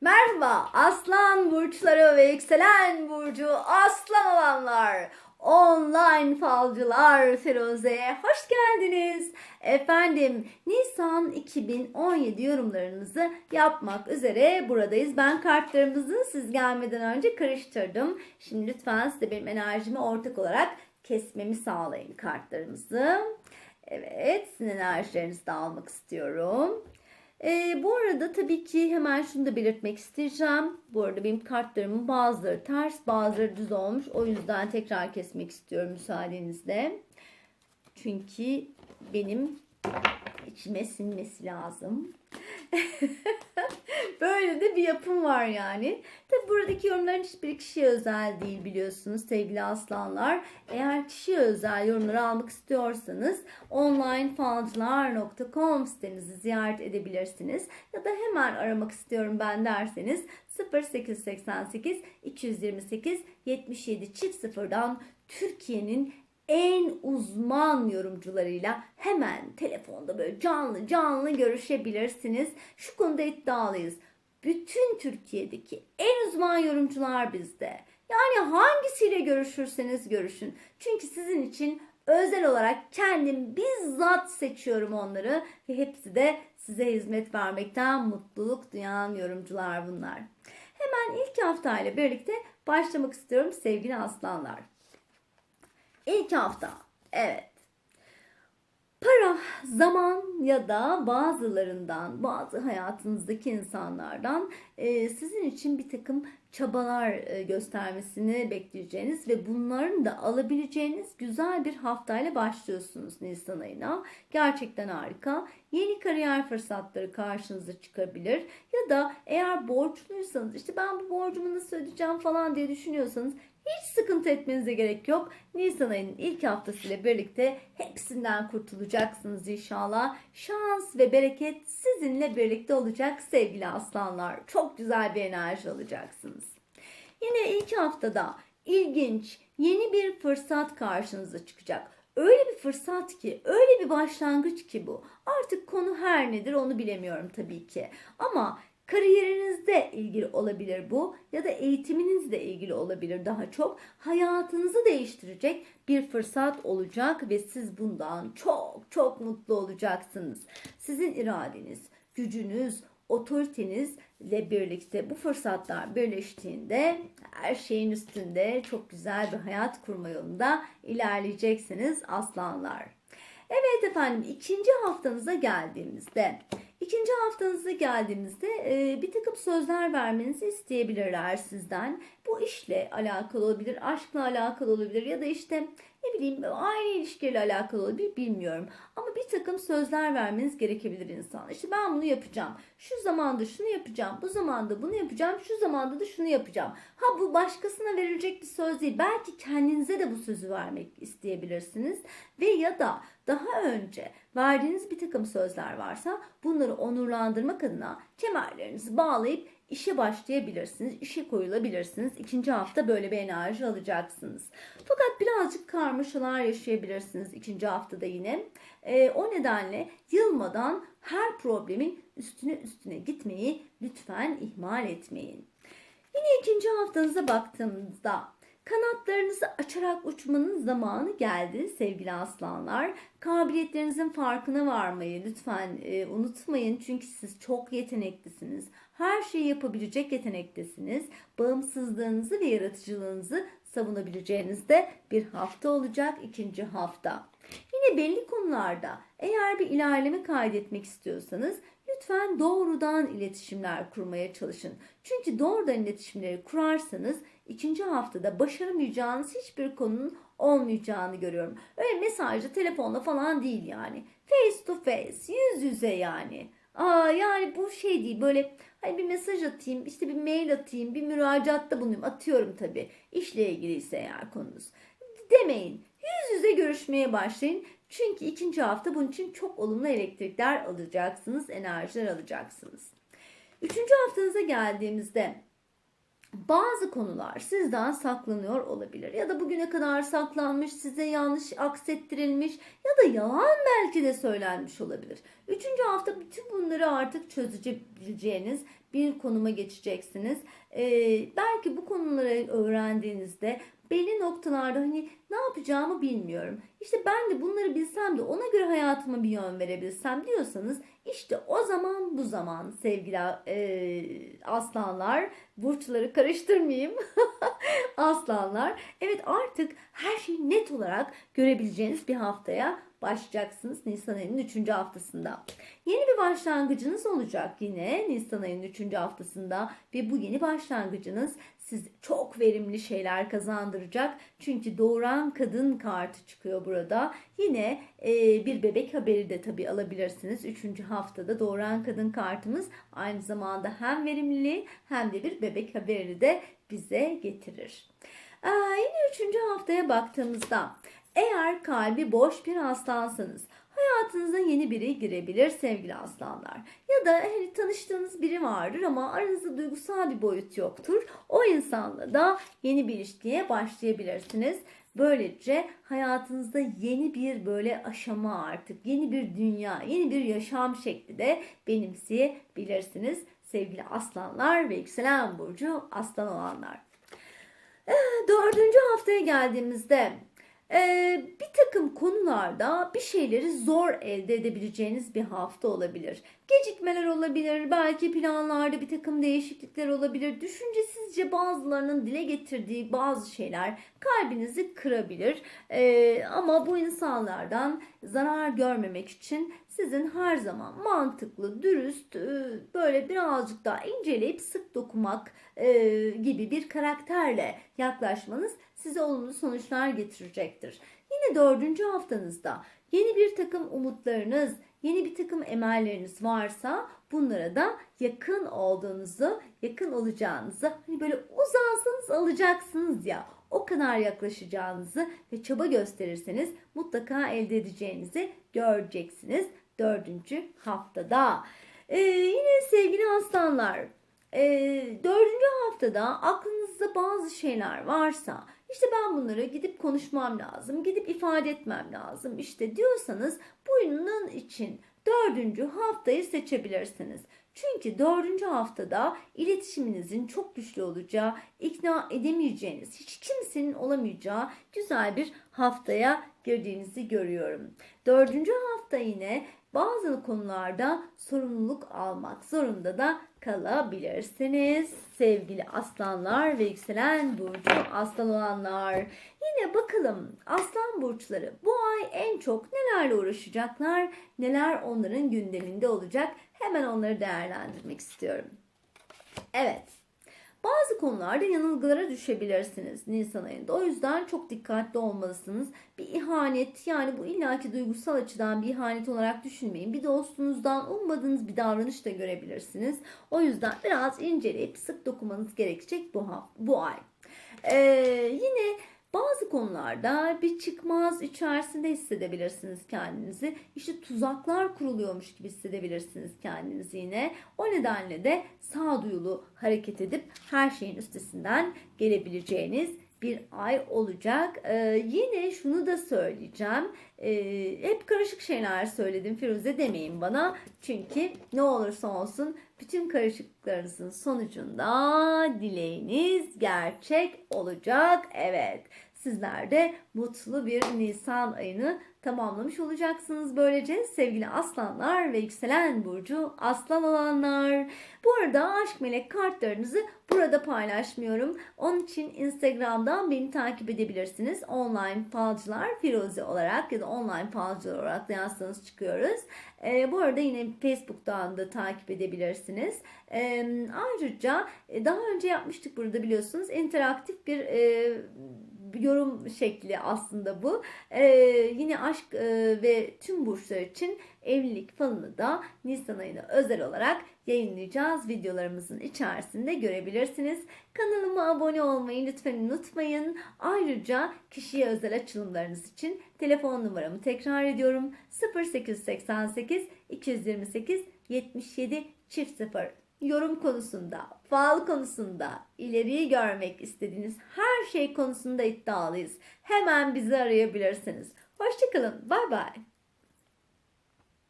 Merhaba aslan burçları ve yükselen burcu aslan olanlar. Online falcılar Firuze'ye hoş geldiniz. Efendim Nisan 2017 yorumlarınızı yapmak üzere buradayız. Ben kartlarımızı siz gelmeden önce karıştırdım. Şimdi lütfen size benim enerjimi ortak olarak kesmemi sağlayın kartlarımızı. Evet sizin enerjilerinizi de almak istiyorum. Ee, bu arada tabii ki hemen şunu da belirtmek isteyeceğim. Bu arada benim kartlarımın bazıları ters bazıları düz olmuş. O yüzden tekrar kesmek istiyorum müsaadenizle. Çünkü benim içime sinmesi lazım. Böyle de bir yapım var yani. Tabi buradaki yorumların hiçbir kişiye özel değil biliyorsunuz sevgili aslanlar. Eğer kişiye özel yorumları almak istiyorsanız onlinefalcılar.com sitenizi ziyaret edebilirsiniz. Ya da hemen aramak istiyorum ben derseniz 0888 228 77 çift sıfırdan Türkiye'nin en uzman yorumcularıyla hemen telefonda böyle canlı canlı görüşebilirsiniz. Şu konuda iddialıyız. Bütün Türkiye'deki en uzman yorumcular bizde. Yani hangisiyle görüşürseniz görüşün. Çünkü sizin için özel olarak kendim bizzat seçiyorum onları ve hepsi de size hizmet vermekten mutluluk duyan yorumcular bunlar. Hemen ilk haftayla birlikte başlamak istiyorum sevgili aslanlar. İlk hafta. Evet. Para, zaman ya da bazılarından, bazı hayatınızdaki insanlardan e, sizin için bir takım çabalar e, göstermesini bekleyeceğiniz ve bunların da alabileceğiniz güzel bir haftayla başlıyorsunuz Nisan ayına. Gerçekten harika. Yeni kariyer fırsatları karşınıza çıkabilir. Ya da eğer borçluysanız işte ben bu borcumu nasıl ödeyeceğim falan diye düşünüyorsanız hiç sıkıntı etmenize gerek yok. Nisan ayının ilk haftasıyla birlikte hepsinden kurtulacaksınız inşallah. Şans ve bereket sizinle birlikte olacak sevgili aslanlar. Çok güzel bir enerji alacaksınız. Yine ilk haftada ilginç yeni bir fırsat karşınıza çıkacak. Öyle bir fırsat ki, öyle bir başlangıç ki bu. Artık konu her nedir onu bilemiyorum tabii ki. Ama kariyerinizde ilgili olabilir bu ya da eğitiminizle ilgili olabilir daha çok. Hayatınızı değiştirecek bir fırsat olacak ve siz bundan çok çok mutlu olacaksınız. Sizin iradeniz, gücünüz, otoritenizle birlikte bu fırsatlar birleştiğinde her şeyin üstünde çok güzel bir hayat kurma yolunda ilerleyeceksiniz aslanlar. Evet efendim ikinci haftanıza geldiğimizde ikinci haftanıza geldiğimizde e, bir takım sözler vermenizi isteyebilirler sizden. Bu işle alakalı olabilir, aşkla alakalı olabilir ya da işte ne bileyim aile ilişkileriyle alakalı olabilir bilmiyorum. Ama bir takım sözler vermeniz gerekebilir insan. İşte ben bunu yapacağım. Şu zamanda şunu yapacağım. Bu zamanda bunu yapacağım. Şu zamanda da şunu yapacağım. Ha bu başkasına verilecek bir söz değil. Belki kendinize de bu sözü vermek isteyebilirsiniz. Ve ya da daha önce verdiğiniz bir takım sözler varsa bunları onurlandırmak adına kemerlerinizi bağlayıp işe başlayabilirsiniz, işe koyulabilirsiniz. İkinci hafta böyle bir enerji alacaksınız. Fakat birazcık karmaşalar yaşayabilirsiniz ikinci haftada yine. E, o nedenle yılmadan her problemin üstüne üstüne gitmeyi lütfen ihmal etmeyin. Yine ikinci haftanıza baktığımızda Kanatlarınızı açarak uçmanın zamanı geldi sevgili aslanlar. Kabiliyetlerinizin farkına varmayı lütfen e, unutmayın. Çünkü siz çok yeteneklisiniz. Her şeyi yapabilecek yetenektesiniz. Bağımsızlığınızı ve yaratıcılığınızı savunabileceğiniz de bir hafta olacak ikinci hafta. Yine belli konularda eğer bir ilerleme kaydetmek istiyorsanız lütfen doğrudan iletişimler kurmaya çalışın. Çünkü doğrudan iletişimleri kurarsanız ikinci haftada başaramayacağınız hiçbir konunun olmayacağını görüyorum. Öyle mesajla, telefonla falan değil yani. Face to face, yüz yüze yani. Aa yani bu şey değil böyle hani bir mesaj atayım, işte bir mail atayım, bir müracaatta bulunayım. Atıyorum tabii. İşle ilgiliyse eğer konunuz. Demeyin. Yüz yüze görüşmeye başlayın. Çünkü ikinci hafta bunun için çok olumlu elektrikler alacaksınız, enerjiler alacaksınız. Üçüncü haftanıza geldiğimizde bazı konular sizden saklanıyor olabilir. Ya da bugüne kadar saklanmış, size yanlış aksettirilmiş ya da yalan belki de söylenmiş olabilir. Üçüncü hafta bütün bunları artık çözebileceğiniz bir konuma geçeceksiniz. Ee, belki bu konuları öğrendiğinizde belli noktalarda hani ne yapacağımı bilmiyorum. İşte ben de bunları bilsem de ona göre hayatıma bir yön verebilsem diyorsanız işte o zaman bu zaman sevgili e, aslanlar burçları karıştırmayayım aslanlar evet artık her şeyi net olarak görebileceğiniz bir haftaya başlayacaksınız Nisan ayının 3. haftasında. Yeni bir başlangıcınız olacak yine Nisan ayının 3. haftasında ve bu yeni başlangıcınız siz çok verimli şeyler kazandıracak. Çünkü doğuran kadın kartı çıkıyor burada. Yine e, bir bebek haberi de tabii alabilirsiniz. 3. haftada doğuran kadın kartımız aynı zamanda hem verimliliği hem de bir bebek haberi de bize getirir. Aa, yine 3. haftaya baktığımızda eğer kalbi boş bir aslansanız hayatınıza yeni biri girebilir sevgili aslanlar. Ya da hani tanıştığınız biri vardır ama aranızda duygusal bir boyut yoktur. O insanla da yeni bir ilişkiye başlayabilirsiniz. Böylece hayatınızda yeni bir böyle aşama artık, yeni bir dünya, yeni bir yaşam şekli de benimseyebilirsiniz sevgili aslanlar ve yükselen burcu aslan olanlar. Dördüncü haftaya geldiğimizde ee, bir takım konularda bir şeyleri zor elde edebileceğiniz bir hafta olabilir. Gecikmeler olabilir, belki planlarda bir takım değişiklikler olabilir. Düşüncesizce bazılarının dile getirdiği bazı şeyler kalbinizi kırabilir. Ee, ama bu insanlardan zarar görmemek için sizin her zaman mantıklı, dürüst, e, böyle birazcık daha inceleyip sık dokumak e, gibi bir karakterle yaklaşmanız size olumlu sonuçlar getirecektir. Yine dördüncü haftanızda yeni bir takım umutlarınız, yeni bir takım emelleriniz varsa bunlara da yakın olduğunuzu, yakın olacağınızı, hani böyle uzansanız alacaksınız ya o kadar yaklaşacağınızı ve çaba gösterirseniz mutlaka elde edeceğinizi göreceksiniz dördüncü haftada. Ee, yine sevgili aslanlar e, dördüncü haftada aklınızda bazı şeyler varsa işte ben bunları gidip konuşmam lazım, gidip ifade etmem lazım işte diyorsanız bunun için dördüncü haftayı seçebilirsiniz. Çünkü dördüncü haftada iletişiminizin çok güçlü olacağı, ikna edemeyeceğiniz, hiç kimsenin olamayacağı güzel bir haftaya girdiğinizi görüyorum. Dördüncü hafta yine bazı konularda sorumluluk almak zorunda da kalabilirsiniz. Sevgili aslanlar ve yükselen burcu aslan olanlar. Yine bakalım aslan burçları bu ay en çok nelerle uğraşacaklar? Neler onların gündeminde olacak? Hemen onları değerlendirmek istiyorum. Evet. Bazı konularda yanılgılara düşebilirsiniz Nisan ayında. O yüzden çok dikkatli olmalısınız. Bir ihanet yani bu illaki duygusal açıdan bir ihanet olarak düşünmeyin. Bir dostunuzdan ummadığınız bir davranış da görebilirsiniz. O yüzden biraz inceleyip sık dokumanız gerekecek bu, bu ay. Ee, yine bazı konularda bir çıkmaz içerisinde hissedebilirsiniz kendinizi. İşte tuzaklar kuruluyormuş gibi hissedebilirsiniz kendinizi yine. O nedenle de sağduyulu hareket edip her şeyin üstesinden gelebileceğiniz bir ay olacak. Ee, yine şunu da söyleyeceğim. Ee, hep karışık şeyler söyledim Firuze demeyin bana. Çünkü ne olursa olsun bütün karışıklıklarınızın sonucunda dileğiniz gerçek olacak. Evet sizler de mutlu bir Nisan ayını tamamlamış olacaksınız böylece sevgili aslanlar ve yükselen burcu aslan olanlar. Bu arada aşk melek kartlarınızı burada paylaşmıyorum. Onun için Instagram'dan beni takip edebilirsiniz. Online falcılar Firuze olarak ya da online falcılar olarak da yazsanız çıkıyoruz. E, bu arada yine Facebook'tan da takip edebilirsiniz. E, ayrıca daha önce yapmıştık burada biliyorsunuz interaktif bir e, yorum şekli aslında bu. Ee, yine aşk e, ve tüm burçlar için evlilik falını da Nisan ayına özel olarak yayınlayacağız. Videolarımızın içerisinde görebilirsiniz. Kanalıma abone olmayı lütfen unutmayın. Ayrıca kişiye özel açılımlarınız için telefon numaramı tekrar ediyorum. 0888 228 77 çift 0 yorum konusunda, fal konusunda, ileriyi görmek istediğiniz her şey konusunda iddialıyız. Hemen bizi arayabilirsiniz. Hoşçakalın. Bay bay.